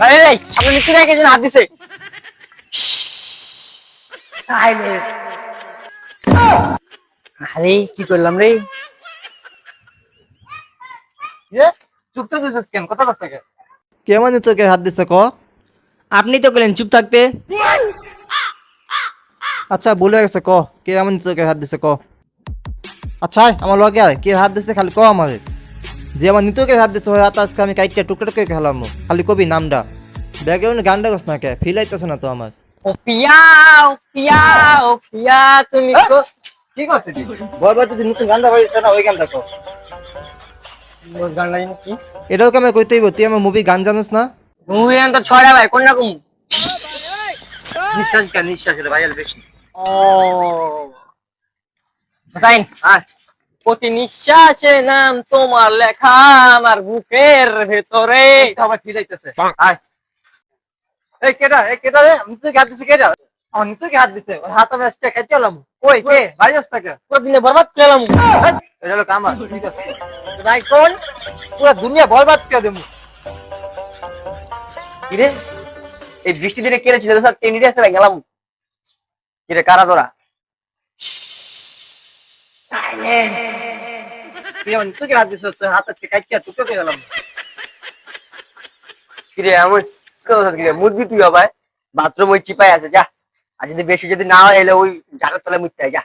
ভাই ভাই আপনার নিচে রেখে যেন হাত দিছে। আরে কি করলাম রে? কেন? কথা তোকে হাত দিছে ক? আপনি তো গেলেন চুপ থাকতে। আচ্ছা ভুলে গেছে ক? কে এমন তোকে হাত দিছে ক? আচ্ছা আমার লগে কে হাত দিছে খালি ক আমারে? যে আমার নিতকে হাত দিছে ওই হাত আজকে আমি কাইটটা টুকটা টুকরে খেলাম খালি কবি নামটা ব্যাকগ্রাউন্ডে গানটা গছ না কে ফিল আইতেছে না তো আমার। ও পিয়া ও পিয়া ও পিয়া তুমি কি করছিস বরবার যদি নতুন গানটা হয়েছে না ওই গানটা কো। এটাও কেমন কইতে হইব? তুই আমার মুভি গান জানিস না? মুভি গান তো ছড়া ভাই কোন রকম নিঃশ্বাস কে নিঃশ্বাস রে ভাইয়াল বেশি। ও। সাইন আয়। প্রতি নিঃশ্বাসে নাম তোমার লেখা আমার বুকের ভেতরে। আবার ফিল আইতেছে এই এই হাত দিছি আমার হাত দিছে। ওর হাত আমি আজকে কেটে এলাম। কই কে? ভাই যাস তাকে পুরো দিনে বরবাদ করলাম এটা হলো কামার ঠিক আছে। ভাই কোন? পুরো দুনিয়া বরবাদ করে দেবো। কিরে এই বৃষ্টি দিনে কেড়ে ছিল স্যার টেনে আসলে গেলাম। কিরে কারা তোরা? মুরগি তুই হবে বাথরুম ওই চিপাই আছে, যা। আর যদি বেশি যদি না হয় এলে ওই জাগার তলায় মুততে যা।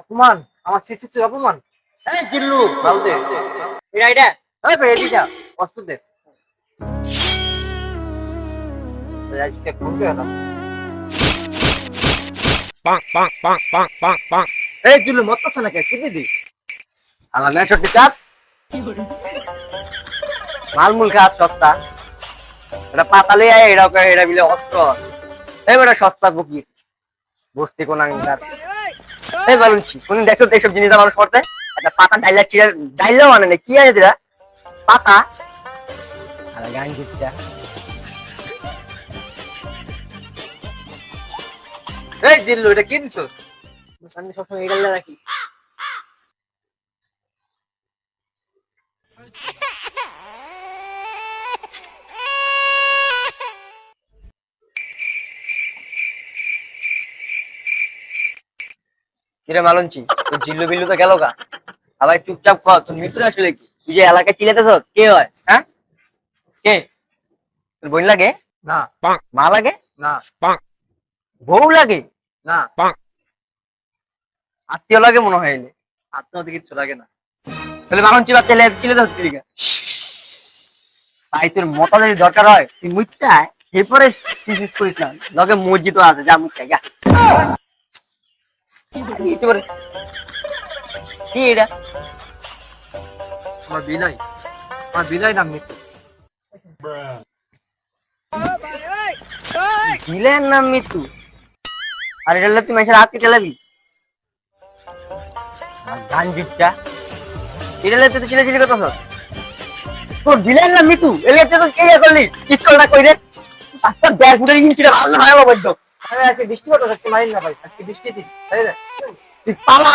অপমান, আমার শিশু তুই অপমান। জিল্লু বাউদে এটা এটা এই পেডিটা অস্ত্র দে আজকে কোন কে এলাম এই জিল্লু মত আছে না কে দিদি? আমার নেশোটি চাপ মালমূল খাস সস্তা। এটা পাতালে আয় এটা এটা বিলে অস্ত্র। এই বেটা সস্তা বুকি। বস্তি কোন এই বলুনছি কোন দেখছ এইসব জিনিস মানুষ করতে? একটা পাতা ডাইলা চিড়া ডাইলা মানে না, কি আছে যেটা পাতা? গান এই জিল্লু, এটা কি দিছ? সামনে সবসময় এগাল রাখি। কিরে মালঞ্চি তোর জিল্লু বিল্লু তো গেল গা? আবার চুপচাপ কর তোর মিত্র আসলে কি? তুই যে এলাকায় চিলেতেছ কে হয়? হ্যাঁ? কে? তোর বোন লাগে? না। মা লাগে? না। বউ লাগে? না। আত্মীয় লাগে মনে হয় এলে আত্মহত্যা কিচ্ছু লাগে না। তাহলে মালঞ্চি বাচ্চা লে চিলে তো হচ্ছে দিকে ভাই তোর মতা যদি দরকার হয় তুই মুখটা এরপরে সিসিস করিস না। লগে মসজিদ আছে যা মুখটা যা। কি এটা? আমার বিলাই আমার বিলাই নাম মৃত্যু দিলেন নাম মৃত্যু আর এটা তুই মেসের হাত কেটে লাবি গান জিপটা এটা হলে তুই ছিলে ছেলে কথা তোর দিলেন না মিতু? এলে তুই তো কে করলি? ইস্কলটা কই রে? পাঁচটা দেড় ফুটের ইঞ্চি ভালো হয় বাবা আমি আজকে বৃষ্টি কথা আজকে মারিন না ভাই আজকে বৃষ্টি দিন তাই না? তুই পালা